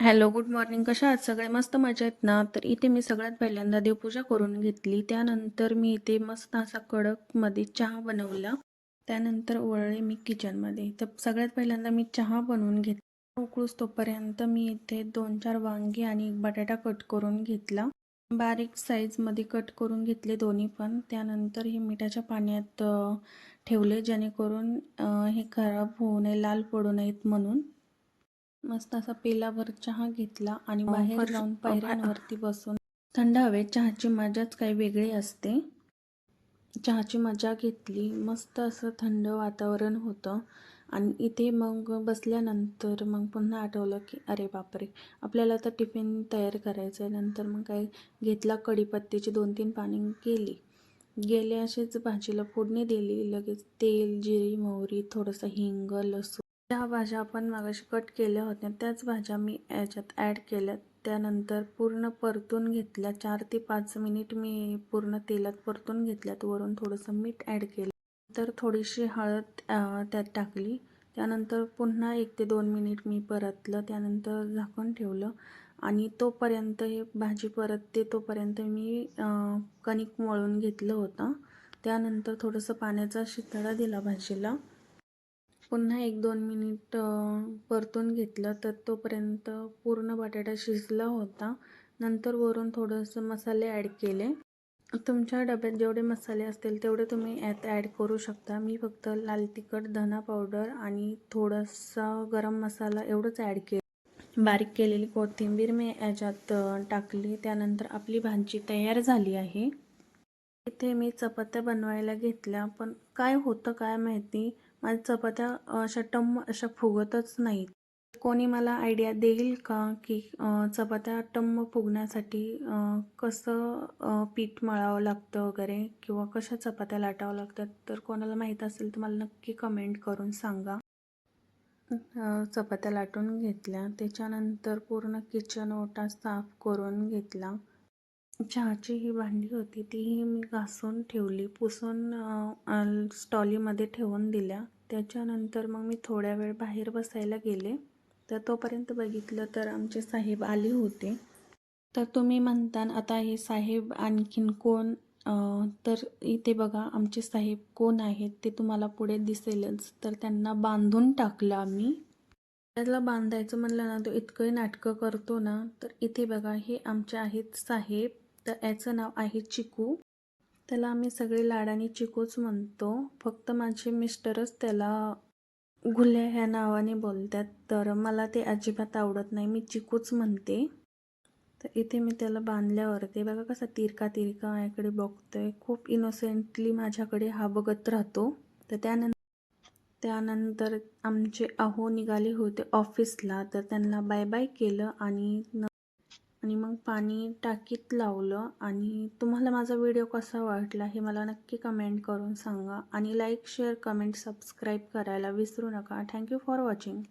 Hello good morning. कशा आहात? सगळे मस्त मजा आहेत ना? तर इथे मी सगळ्यात पहिल्यांदा देवपूजा करून घेतली. त्यानंतर मी इथे मस्त असा कडकमध्ये चहा बनवला. त्यानंतर वळले मी किचनमध्ये तर सगळ्यात पहिल्यांदा मी चहा बनवून घेतला उकळूस तोपर्यंत मी इथे दोन चार वांगी आणि एक बटाटा कट करून घेतला. बारीक साईजमध्ये कट करून घेतले दोन्ही पण. त्यानंतर हे मिठाच्या पाण्यात ठेवले जेणेकरून हे खराब होऊ नये लाल पडू नयेत म्हणून. मस्त असा पेलावर चहा घेतला आणि बाहेर जाऊन पायऱ्यांवरती बसून. थंड हवेत चहाची मजाच काही वेगळी असते. चहाची मजा घेतली. मस्त असं थंड वातावरण होतं. आणि इथे मग बसल्यानंतर मग पुन्हा आठवलं की अरे बापरे! आपल्याला तर टिफिन तयार करायचं आहे नंतर मग काय घेतला कढीपत्त्याची दोन तीन पाणी गेली गेले असेच भाजीला फोडणी दिली. लगेच तेल जिरी मोहरी थोडंसं हिंग लसूण ज्या भाज्या आपण मागाशी कट केल्या होत्या त्याच भाज्या मी याच्यात ॲड केल्या. त्यानंतर पूर्ण परतून घेतल्या. चार ते पाच मिनिट मी पूर्ण तेलात परतून घेतल्यात. वरून थोडंसं मीठ ॲड केलं. तर थोडीशी हळद त्यात टाकली. त्यानंतर पुन्हा एक ते दोन मिनिट मी परतलं. त्यानंतर झाकून ठेवलं. आणि तोपर्यंत हे भाजी परतते तोपर्यंत मी कणिक मळून घेतलं होतं. त्यानंतर थोडंसं पाण्याचा शितळा दिला भाजीला. पुन्हा एक दोन मिनिट परतून घेतलं तर तोपर्यंत पूर्ण बटाटा शिजला होता. नंतर वरून थोडंसं मसाले ॲड केले. तुमच्या डब्यात जेवढे मसाले असतील तेवढे तुम्ही यात ॲड करू शकता. मी फक्त लाल तिखट धना पावडर आणि थोडासा गरम मसाला एवढंच ॲड केलं बारीक केलेली कोथिंबीर मी याच्यात टाकली. त्यानंतर आपली भाजी तयार झाली आहे. इथे मी चपात्या बनवायला घेतल्या पण काय होतं काय माहिती? माझ्या चपात्या अशा टम्म अशा फुगतच नाहीत. कोणी मला आयडिया देईल का की चपात्या टम्म फुगण्यासाठी कसं पीठ मळावं लागतं वगैरे किंवा कशा चपात्या लाटावं लागतात? तर कोणाला माहीत असेल तर मला नक्की कमेंट करून सांगा. चपात्या लाटून घेतल्या. त्याच्यानंतर पूर्ण किचन ओटा साफ करून घेतला. चहाची ही भांडी होती तीही मी घासून ठेवली पुसून स्टॉलीमध्ये ठेवून दिल्या. त्याच्यानंतर मग मी थोड्या वेळ बाहेर बसायला गेले. तर तोपर्यंत बघितलं तर आमचे साहेब आले होते. तर तुम्ही म्हणता आता हे साहेब आणखीन कोण? तर इथे बघा आमचे साहेब कोण आहेत ते तुम्हाला पुढे दिसेलच. तर त्यांना बांधून टाकलं आम्ही. त्याला बांधायचं म्हणलं ना तो इतकंही नाटकं करतो ना तर इथे बघा हे आमचे आहेत साहेब. तर याचं नाव आहे चिकू. त्याला आम्ही सगळे लाडाने चिकूच म्हणतो. फक्त माझे मिस्टरच त्याला गुल्या ह्या नावाने बोलतात. तर मला ते अजिबात आवडत नाही. मी चिकूच म्हणते. तर इथे मी त्याला बांधल्यावरती बघा कसा तिरका तिरका माझ्याकडे बघतोय. खूप इनोसेंटली माझ्याकडे हा बघत राहतो. तर त्यानंतर त्यानंतर आमचे अहो निघाले होते ऑफिसला तर त्यांना बाय बाय केलं आणि न आणि मग पाणी टाकीत लावलं आणि तुम्हाला माझा व्हिडिओ कसा वाटला हे मला नक्की कमेंट करून सांगा. आणि लाईक शेअर कमेंट सबस्क्राईब करायला विसरू नका. Thank you for watching